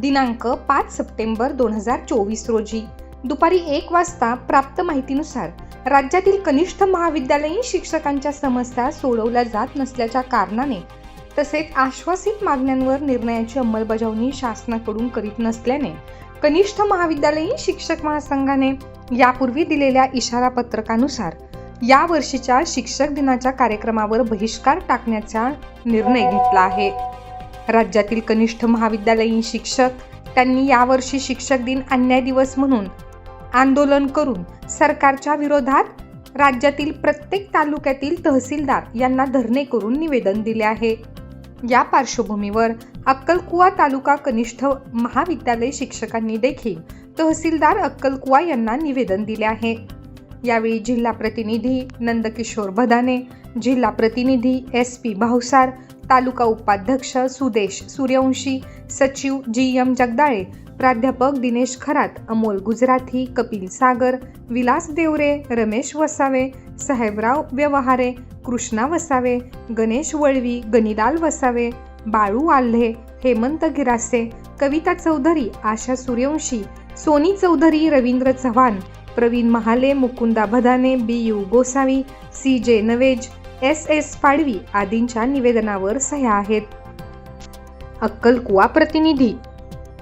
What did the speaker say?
दिनांक पाच सप्टेंबर दोन हजार चोवीस रोजी. दुपारी एक वाजता प्राप्त माहितीनुसार राज्यातील कनिष्ठ महाविद्यालयीन शिक्षकांच्या समस्या सोडवल्या जात नसल्याच्या कारणाने तसेच आश्वासित मागण्यांवर निर्णयाची अंमलबजावणी शासनाकडून करीत नसल्याने कनिष्ठ महाविद्यालयीन शिक्षक महासंघाने यापूर्वी दिलेल्या इशारा पत्रकानुसार या वर्षीच्या शिक्षक दिनाच्या कार्यक्रमावर बहिष्कार टाकण्याचा निर्णय घेतला आहे. राज्यातील कनिष्ठ महाविद्यालयीन शिक्षक त्यांनी यावर्षी शिक्षक दिन अन्याय दिवस म्हणून आंदोलन करून सरकारच्या विरोधात राज्यातील प्रत्येक तालुक्यातील तहसीलदार यांना धरणे करून निवेदन दिले आहे. या पार्श्वभूमीवर अक्कलकुवा तालुका कनिष्ठ महाविद्यालय शिक्षकांनी देखील तहसीलदार अक्कलकुवा यांना निवेदन दिले आहे. यावेळी जिल्हा प्रतिनिधी नंदकिशोर भदाने जिल्हा प्रतिनिधी एस पी भावसार तालुका उपाध्यक्ष सुदेश सूर्यवंशी सचिव जी एम जगदाळे प्राध्यापक Dinesh Kharat Amol Gujrathi Kapil Sagar Vilas Deore Ramesh Vasave Sahebrao Vyavhare Krishna Vasave Ganesh Valvi Ganilal Vasave Balu Alhe Hemant Girase Kavita Chaudhari Asha Suryavanshi Soni Chaudhari Ravindra Chavan Pravin Mahale Mukunda Bhadane B U Gosavi C J Navej S S Padvi आदींच्या निवेदनावर सह्या आहेत. अक्कलकुवा प्रतिनिधी